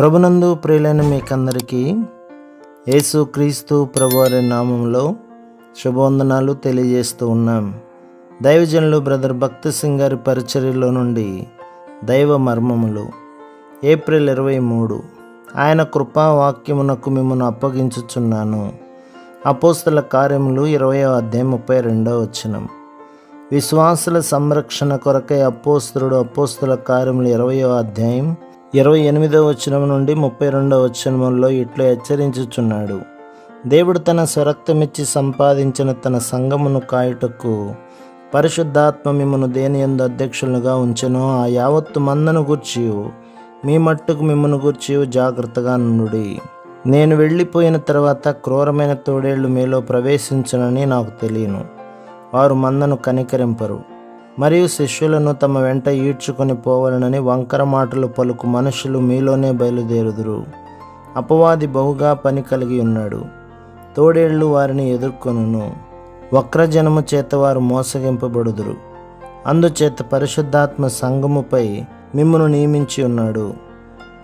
ప్రభునందు ప్రియులైన మీకందరికీ యేసు క్రీస్తు ప్రభువారి నామంలో శుభవందనాలు తెలియజేస్తూ ఉన్నాం. దైవజనులు బ్రదర్ భక్తి సింగ్ గారి పరిచర్యలో నుండి దైవ మర్మములు ఏప్రిల్ ఇరవై మూడు. ఆయన కృపా వాక్యమునకు మిమ్మల్ని అప్పగించుచున్నాను. అపోస్తల కార్యములు ఇరవై అధ్యాయం ముప్పై రెండవ వచనం. విశ్వాసుల సంరక్షణ కొరకై అపోస్తుడు అపోస్తుల కార్యములు ఇరవయో అధ్యాయం ఇరవై ఎనిమిదవ వచనం నుండి ముప్పై రెండవ వచనంలో ఇట్లు హెచ్చరించుచున్నాడు. దేవుడు తన స్వరక్తమిచ్చి సంపాదించిన తన సంగమును కాయుటకు పరిశుద్ధాత్మ మిమ్మను దేని ఎందు అధ్యక్షులుగా ఉంచెనో ఆ యావత్తు మందను గూర్చి మీ మట్టుకు మిమ్మను గూర్చి జాగ్రత్తగా నుండి నేను వెళ్ళిపోయిన తర్వాత క్రూరమైన తోడేళ్ళు మీలో ప్రవేశించనని నాకు తెలియను. వారు మందను కనికరింపరు. మరియు శిష్యులను తమ వెంట ఈడ్చుకొని పోవాలనని వంకర మాటలు పలుకు మనుషులు మీలోనే బయలుదేరుదురు. అపవాది బహుగా పని కలిగి ఉన్నాడు. తోడేళ్ళు వారిని ఎదుర్కొనును. వక్రజనము చేత వారు మోసగింపబడుదురు. అందుచేత పరిశుద్ధాత్మ సంఘముపై మిమ్మును నియమించి ఉన్నాడు.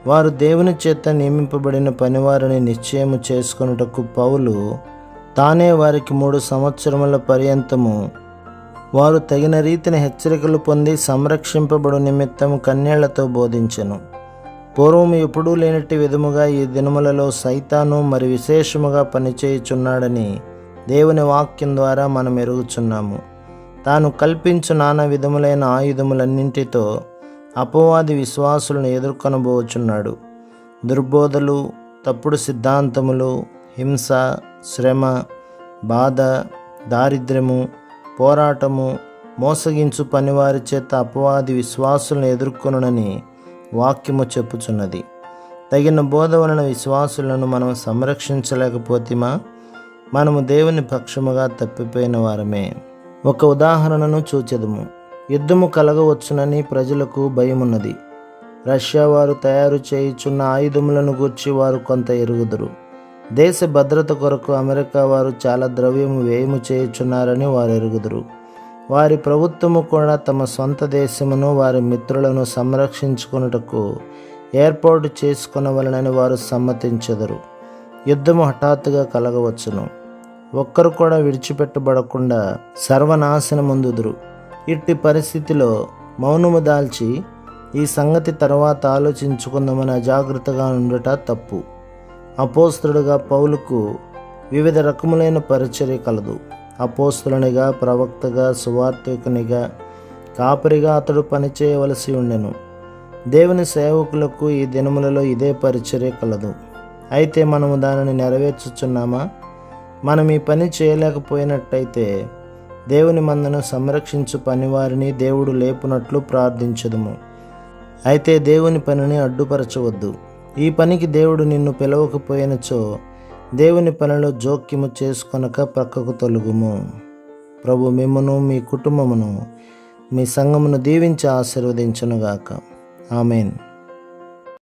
వారు దేవుని చేత నియమింపబడిన పనివారిని నిశ్చయము చేసుకొనుటకు పౌలు తానే వారికి మూడు సంవత్సరముల పర్యంతము వారు తగిన రీతిని హెచ్చరికలు పొంది సంరక్షింపబడు నిమిత్తం కన్యళ్ళతో బోధించెను. పూర్వం ఎప్పుడూ లేనట్టి విధముగా ఈ దినములలో సైతాను మరి విశేషముగా పనిచేయుచున్నాడని దేవుని వాక్యం ద్వారా మనం ఎరుగుచున్నాము. తాను కల్పించు నానా విధములైన ఆయుధములన్నింటితో అపవాది విశ్వాసులను ఎదుర్కొనబోచున్నాడు. దుర్బోధలు తప్పుడు సిద్ధాంతములు హింస శ్రమ బాధ దారిద్ర్యము పోరాటము మోసగించు పనివారి చేత అపవాది విశ్వాసులను ఎదుర్కొనునని వాక్యము చెప్పుచున్నది. తగిన బోధ వలన విశ్వాసులను మనం సంరక్షించలేకపోతేమా? మనము దేవుని పక్షముగా తప్పిపోయిన వారమే. ఒక ఉదాహరణను చూచెదము. యుద్ధము కలగవచ్చునని ప్రజలకు భయమున్నది. రష్యా వారు తయారు చేయుచున్న ఆయుధములను గూర్చి వారు కొంత ఎరుగుదురు. దేశ భద్రత కొరకు అమెరికా వారు చాలా ద్రవ్యము వ్యయము చేయుచున్నారని వారు ఎరుగుదురు. వారి ప్రభుత్వము కూడా తమ సొంత దేశమును వారి మిత్రులను సంరక్షించుకున్నటకు ఏర్పాటు చేసుకునవలనని వారు సమ్మతించెదరు. యుద్ధము హఠాత్తుగా కలగవచ్చును. ఒక్కరు కూడా విడిచిపెట్టబడకుండా సర్వనాశనముందుదురు. ఇట్టి పరిస్థితిలో మౌనము దాల్చి ఈ సంగతి తర్వాత ఆలోచించుకుందామని అజాగ్రత్తగా ఉండట తప్పు. అపోస్తుడుగా పౌలుకు వివిధ రకములైన పరిచర్య కలదు. అపోస్తులనిగా ప్రవక్తగా సువార్థికునిగా కాపరిగా అతడు పనిచేయవలసి ఉండెను. దేవుని సేవకులకు ఈ దినములలో ఇదే పరిచర్య కలదు. అయితే మనము దానిని నెరవేర్చుచున్నామా? మనం ఈ పని చేయలేకపోయినట్టయితే దేవుని మందను సంరక్షించు పనివారిని దేవుడు లేపునట్లు ప్రార్థించదుము. అయితే దేవుని పనిని అడ్డుపరచవద్దు. ఈ పనికి దేవుడు నిన్ను పిలవకపోయినచో దేవుని పనిలో జోక్యము చేసుకొనక ప్రక్కకు తొలుగుము. ప్రభు మిమ్మను మీ కుటుంబమును మీ సంఘమును దీవించి ఆశీర్వదించునుగాక. ఆమెన్.